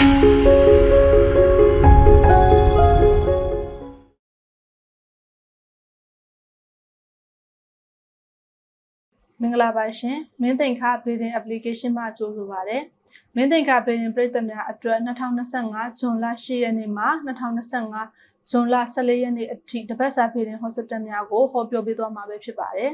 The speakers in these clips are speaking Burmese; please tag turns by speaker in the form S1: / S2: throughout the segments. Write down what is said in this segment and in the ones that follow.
S1: မင်္ဂလာပါရှင်မင်းသိင်္ခ Building Application မှာကြိုဆိုပါရစေမင်းသိင်္ခ Building ပြည်သက်များအတွက်2025ဇွန်လ10ရက်နေ့မှ2025ဇွန်လ14ရက်နေ့အထိတပတ်စာ Building Hospital များကိုဟောပြောပေးသွားမှာပဲဖြစ်ပါတယ်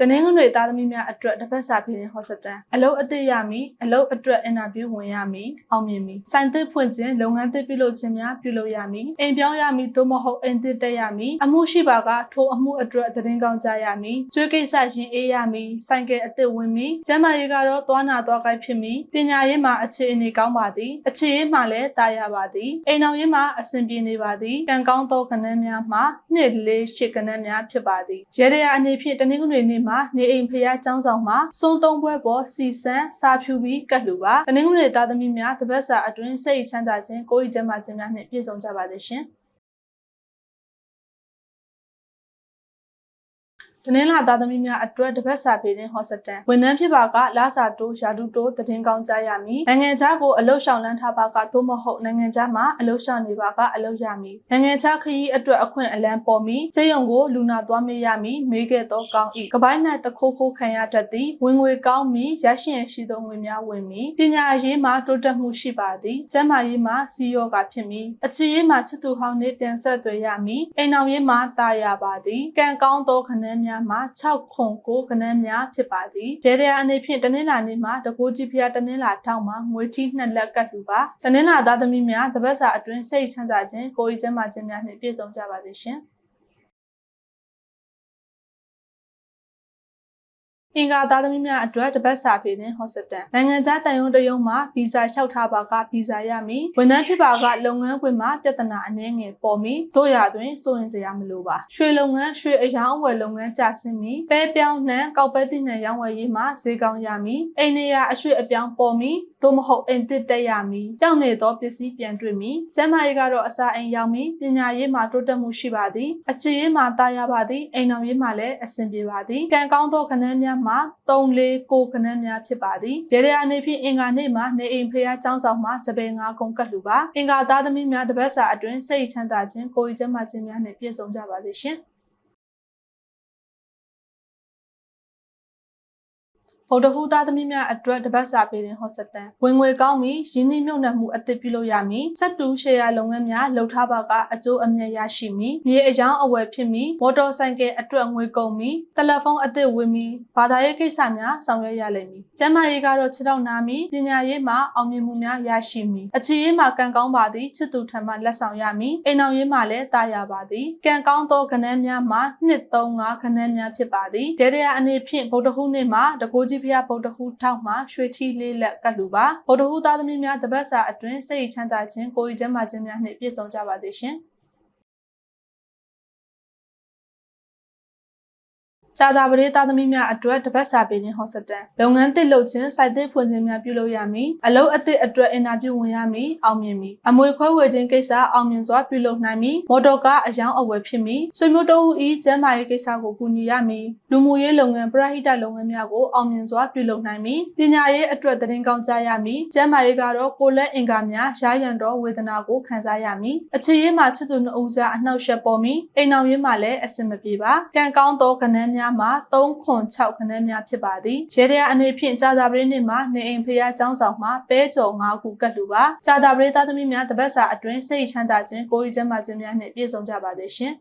S1: တနင်္ဂနွေသားသမီးများအတွက်တစ်ပတ်စာပြည်ရင်ဟော့စတန်အလုပ်အသစ်ရမည်အလုပ်အတွက်အင်တာဗျူးဝင်ရမည်အောင်မြင်မည်စိုင်သစ်ဖွင့်ခြင်းလုပ်ငန်းသစ်ပြုလုပ်ခြင်းများပြုလုပ်ရမည်အိမ်ပြောင်းရမည်သို့မဟုတ်အိမ်သစ်တက်ရမည်အမှုရှိပါကထိုအမှုအတွက်သတင်းကောင်းကြရမည်ကျွေးကိစ္စရင်အေးရမည်ဆိုင်ကယ်အသစ်ဝင်မည်ကျန်းမာရေးကတော့သွားနာသွားကိုက်ဖြစ်မည်ပညာရေးမှာအခြေအနေကောင်းပါသည်အခြေရေးမှာလည်းတာယာပါသည်အိမ်အောင်ရေးမှာအဆင်ပြေနေပါသည်ကံကောင်းသောကဏ္ဍများမှာနှစ်လေးရှစ်ကဏ္ဍများဖြစ်ပါသည်ရေတရာအနေဖြင့်တနင်္ဂနွေနေ့မှာနေအိမ်ဖျားကျောင်းဆောင်မှာစုံသုံးပွဲပေါ်စီစံစာဖြူပြီးကတ်လူပါတနင်္ဂနွေသားသမီးများတပတ်စာအတွင်းစိတ်ချမ်းသာခြင်းကိုယ်ရည်ကျန်းမာခြင်းများနှင့်ပြည့်စုံကြပါစေရှင် တနင်္လာသားသမီးများအတွက်တပတ်စာပေတင်ဟော့စတန်ဝန်ထမ်းဖြစ်ပါကလာစာတိုးရာတူတိုးသတင်းကောင်းကြရမည်နိုင်ငံခြားကိုအလုရှောင်လန်းထားပါကသို့မဟုတ်နိုင်ငံခြားမှာအလုရှောင်နေပါကအလုရမည်နိုင်ငံခြားခရီးအတွက်အခွင့်အလန်းပေါ်မီစေယုံကိုလူနာသွားမေးရမည်မေးခဲ့သောကောင်းဤကပိုင်း၌တခိုးခိုးခံရတတ်သည်ဝင်ငွေကောင်းမီရရှိရန်ရှိသောငွေများဝင်မီပညာရေးမှာတိုးတက်မှုရှိပါသည်ကျန်းမာရေးမှာစီယောဂဖြစ်မည်အခြေရေးမှာချစ်သူဟောင်းနှင့်ပြန်ဆက်သွယ်ရမည်အိမ်အောင်ရေးမှာတာယာပါသည်ကံကောင်းသောခဏန်းများမှာ6ခွန်9ကဏ္ဍများဖြစ်ပါသည်ဒေရယာအနေဖြင့်တနင်္လာနေ့မှာတကိုးကြီးဖျားတနင်္လာထောက်မှာငွေထီးနှစ်လက်ကတ်လူပါတနင်္လာသားသမီးများတပတ်စာအတွင်းစိတ်ချမ်းသာခြင်းကိုယ်ရည်ကျန်းမာခြင်းများနှင့်ပြည့်စုံကြပါစေရှင် အင်္ဂါသားသမီးများအတွက်တပတ်စာပေနှင့်ဟော့စတန်နိုင်ငံခြားတန်ယုံတယုံမှာဗီဇာလျှောက်ထားပါကဗီဇာရမည်ဝန်ထမ်းဖြစ်ပါကလုပ်ငန်းခွင်မှာပြဿနာအနည်းငယ်ပေါ်မည်တို့ရတွင်စိုးရင်စရာမလိုပါရွှေလုပ်ငန်းရွှေအယောင်းအဝယ်လုပ်ငန်းကျဆင်းမည်ပဲပြောင်းနှံကောက်ပဲတိနှံရောင်းဝယ်ရေးမှာဈေးကောင်းရမည်အိမ်နေရအရွှေအပြောင်းပေါ်မည်သို့မဟုတ်အိမ်သစ်တက်ရမည်ကြောက်နေသောပစ္စည်းပြန်တွေ့မည်ကျန်းမာရေးကတော့အစာအိမ်ရောက်မည်ပညာရေးမှာတိုးတက်မှုရှိပါသည်အခြေရေးမှာတာယာပါသည်အိမ်တော်ရေးမှာလည်းအဆင်ပြေပါသည်ကံကောင်းသောခဏန်းများမှာ3 4 9ခဏန်းများဖြစ်ပါသည်ဒေရယာနေဖြင့်အင်္ဂါနေ့မှာနေအိမ်ဖျားကျောင်းဆောင်မှာစပယ်၅ခုကတ်လူပါအင်္ဂါသားသမီးများတပတ်စာအတွင်းစိတ်ချမ်းသာခြင်းကိုယ်ရည်ကျန်းမာခြင်းများနှင့်ပြည့်စုံကြပါစေရှင် ဗုဒ္ဓဟူသားသမီးများအတွက်တပတ်စာပေးတဲ့ဟော့စတန်ဝင်ငွေကောင်းပြီးရင်းနှီးမြှုပ်နှံမှုအသစ်ပြုလုပ်ရမည်ဆက်တူရှယ်ယာလုပ်ငန်းများလှုပ်ထားပါကအကျိုးအမြတ်ရရှိမည်မြေအယောင်းအဝယ်ဖြစ်မည်မော်တော်ဆိုင်ကယ်အတွက်ငွေကုန်မည်တယ်လီဖုန်းအသစ်ဝင်မည်ဘာသာရေးကိစ္စများဆောင်ရွက်ရလိမ့်မည်ကျန်းမာရေးကတော့ခြေထောက်နာမည်ပညာရေးမှာအောင်မြင်မှုများရရှိမည်အခြေရေးမှာကံကောင်းပါသည်ချစ်သူထံမှလက်ဆောင်ရမည်အိမ်အောင်ရေးမှာလည်းတာယာပါသည်ကံကောင်းသောကဏ္ဍများမှာ2 3 5ကဏ္ဍများဖြစ်ပါသည်ဒေရယာအနေဖြင့်ဗုဒ္ဓဟူးနေ့မှာတကိုးကြီးဖျားဗုဒ္ဓဟူးထောက်မှရွှေထီလေးလက်ကတ်လူပါဗုဒ္ဓဟူးသားသမီးများတပတ်စာအတွင်းစိတ်ချမ်းသာခြင်းကိုယ်ရည်ကျန်းမာခြင်းများနှင့်ပြည့်စုံကြပါစေရှင်။ ကြာသာပရိသသမီးများအတွက်တပတ်စာပေးခြင်းဟော့စတန်လုပ်ငန်းသစ်လုပ်ခြင်းစိုက်သစ်ဖွင့်ခြင်းများပြုလုပ်ရမည်အလုပ်အသစ်အတွက်အင်တာဗျူးဝင်ရမည်အောင်မြင်မည်အမွေခွဲဝေခြင်းကိစ္စအောင်မြင်စွာပြုလုပ်နိုင်မည်မော်တော်ကားအယောင်းအဝယ်ဖြစ်မည်ဆွေမျိုးတို့၏ကျန်းမာရေးကိစ္စကိုကူညီရမည်လူမှုရေးလုပ်ငန်းပရဟိတလုပ်ငန်းများကိုအောင်မြင်စွာပြုလုပ်နိုင်မည်ပညာရေးအတွက်သတင်းကောင်းကြားရမည်ကျန်းမာရေးကတော့ကိုလက်အင်္ဂါများရာရန်တော်ဝေဒနာကိုခံစားရမည်အခြေရေးမှာချစ်သူနှစ်ဦးကြားအနှောက်အယှက်ပေါ်မည်အိမ်အောင်ရေးမှာလည်းအဆင်မပြေပါကံကောင်းသောကဏ္ဍများများမှာ3ခွန်6ခန်းများဖြစ်ပါသည်ရေတရာအနေဖြင့်ကြာသာပရိနေ့မှာနေအိမ်ဖျားကျောင်းဆောင်မှာပဲကြော်9ခုကတ်လူပါကြာသာပရိသားသမီးများတပတ်စာအတွင်းစိတ်ချမ်းသာခြင်းကိုယ်ရည်ကျန်းမာခြင်းများနှင့်ပြည့်စုံကြပါစေရှင်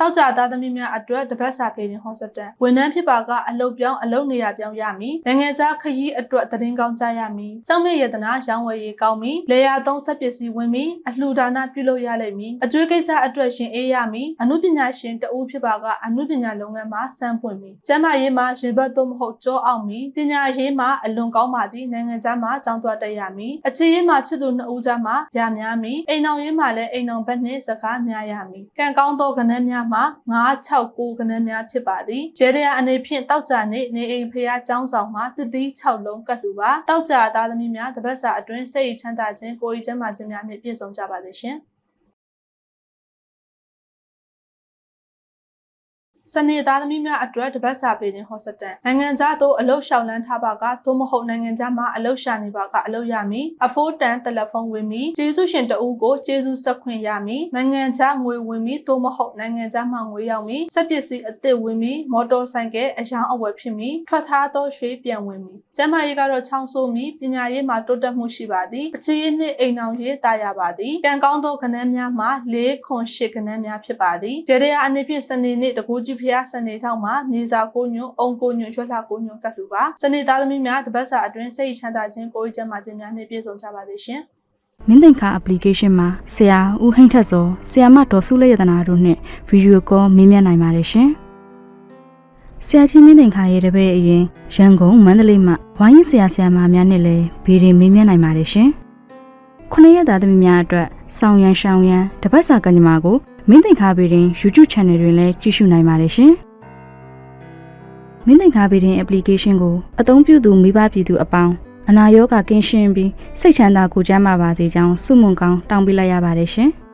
S1: တောက်ကြသားသမီးများအတွက်တပတ်စာပေးခြင်းဟောစတန်ဝန်ထမ်းဖြစ်ပါကအလုပ်ပြောင်းအလုပ်နေရာပြောင်းရမည်နိုင်ငံခြားခရီးအတွက်သတင်းကောင်းကြားရမည်ကျောင်းမြရတနာရောင်းဝယ်ရေးကောင်းမည်လေယာသုံးဆက်ပစ္စည်းဝင်မည်အလှူဒါနပြုလုပ်ရလိမ့်မည်အကျွေးကိစ္စအတွက်ရှင်အေးရမည်အမှုပညာရှင်တဦးဖြစ်ပါကအမှုပညာလုပ်ငန်းမှာစမ်းပွင့်မည်ကျန်းမာရေးမှာရင်ဘတ်သို့မဟုတ်ကြောအောင်မည်ပညာရေးမှာအလွန်ကောင်းပါသည့်နိုင်ငံခြားမှာကျောင်းသွားတက်ရမည်အခြေရေးမှာချစ်သူနှစ်ဦးကြားမှာဗျာများမည်အိမ်အောင်ရေးမှာလည်းအိမ်အောင်ဘက်နှင့်စကားများရမည်ကံကောင်းသောကဏ္ဍများမှာ969ခန်းများဖြစ်ပါသည်ရဲတရာအနေဖြင့်တောက်ကြနေနေအိမ်ဖျားကျောင်းဆောင်မှာတသီး6လုံးကတ်လူပါတောက်ကြသားသမီးများတပတ်စာအတွင်းစိတ်ချမ်းသာခြင်းကိုယ်ရည်ကျန်းမာခြင်းများနှင့်ပြည့်စုံကြပါစေရှင် စနေသားသမီးများအတွက်တပတ်စာပေတင်ဟောစတန်နိုင်ငံသားတို့အလုတ်ရှောင်လန်းထားပါကသို့မဟုတ်နိုင်ငံသားမှာအလုတ်ရှာနေပါကအလုတ်ရမည်အဖိုးတန်တယ်လီဖုန်းဝင်မည်ကျေးဇူးရှင်တဦးကိုကျေးဇူးဆက်ခွင့်ရမည်နိုင်ငံသားငွေဝင်မည်သို့မဟုတ်နိုင်ငံသားမှာငွေရောက်မည်စက်ပစ္စည်းအသစ်ဝင်မည်မော်တော်ဆိုင်ကယ်အယောင်အဝယ်ဖြစ်မည်ထွက်ထားသောရွှေပြန်ဝင်မည်ကျမ်းမာရေးကတော့ချောင်းဆိုးမည်ပညာရေးမှာတိုးတက်မှုရှိပါသည်အခြေရေးနှင့်အိမ်အောင်ရေးတာရပါသည်ကံကောင်းသောကဏ္ဍများမှာ၄ခွန်၈ကဏ္ဍများဖြစ်ပါသည်ဒေရယာအနေဖြင့်စနေနေ့တကူကြီးဖျားစနေထောက်မှာမြေစာကိုညွန့်အုံကိုညွန့်ရွက်လှကိုညွန့်ကတ်လူပါစနေသားသမီးများတပတ်စာအတွင်းစိတ်ချမ်းသာခြင်းကိုယ်ကျမ်းမာခြင်းများနှင့်ပြည့်စုံကြပါစေရှင်
S2: မင်းသင်္ခါ application မှာဆရာဦးဟိန်းထက်စောဆရာမဒေါ်စုလက်ရတနာတို့နဲ့ဗီဒီယိုကောမေးမြန်းနိုင်ပါတယ်ရှင်။ဆရာကြီးမင်းသင်္ခါရဲ့တပည့်အရင်ရန်ကုန်မန္တလေးမှာဝိုင်းရင်ဆရာဆရာမများနဲ့လည်းဗီဒီယိုမေးမြန်းနိုင်ပါတယ်ရှင်။ခုနှစ်ရက်သားသမီးများအတွက်ဆောင်းရန်ရှောင်းရန်တပတ်စာကညမာကို မင်းသင်္ခါဗီဒီယို YouTube Channel တွင်လည်းကြည့်ရှုနိုင်ပါတယ်ရှင်။မင်းသင်္ခါဗီဒီယို application ကိုအသုံးပြုသူမိဘပြည်သူအပေါင်းအနာရောဂါကင်းရှင်းပြီးစိတ်ချမ်းသာကိုယ်ကျန်းမာပါစေကြောင်းဆုမွန်ကောင်းတောင်းပေးလိုက်ရပါတယ်ရှင်။